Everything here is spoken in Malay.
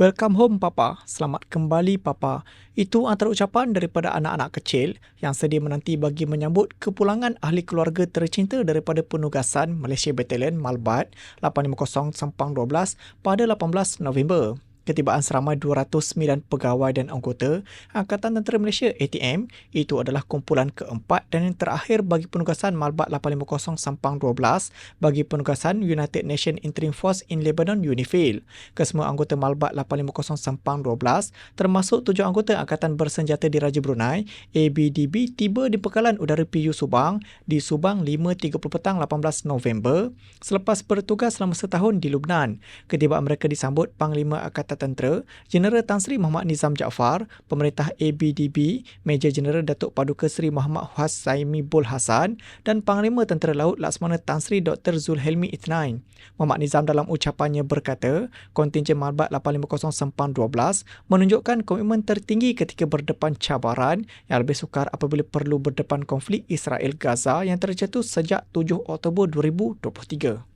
Welcome home Papa. Selamat kembali Papa. Itu antara ucapan daripada anak-anak kecil yang sedia menanti bagi menyambut kepulangan ahli keluarga tercinta daripada penugasan Malaysia Battalion Malbat 850 Sempang 12 pada 18 November ketibaan seramai 209 pegawai dan anggota Angkatan Tentera Malaysia ATM itu adalah kumpulan keempat dan yang terakhir bagi penugasan Malbat 850 Sampang 12 bagi penugasan United Nations Interim Force in Lebanon UNIFIL. Kesemua anggota Malbat 850 Sampang 12 termasuk tujuh anggota Angkatan Bersenjata di Raja Brunei ABDB tiba di Pekalan Udara PU Subang di Subang 5.30 petang 18 November selepas bertugas selama setahun di Lubnan. Ketibaan mereka disambut Panglima Angkatan Tentera, Jeneral Tan Sri Muhammad Nizam Jaafar, Pemerintah ABDB, Major Jeneral Datuk Paduka Sri Muhammad Husaimi Bul Hasan dan Panglima Tentera Laut Laksmana Tan Sri Dr. Zulhelmi Ithnain. Muhammad Nizam dalam ucapannya berkata, kontingen Malbat 850 Sempang 12 menunjukkan komitmen tertinggi ketika berdepan cabaran yang lebih sukar apabila perlu berdepan konflik Israel-Gaza yang terjatuh sejak 7 Oktober 2023.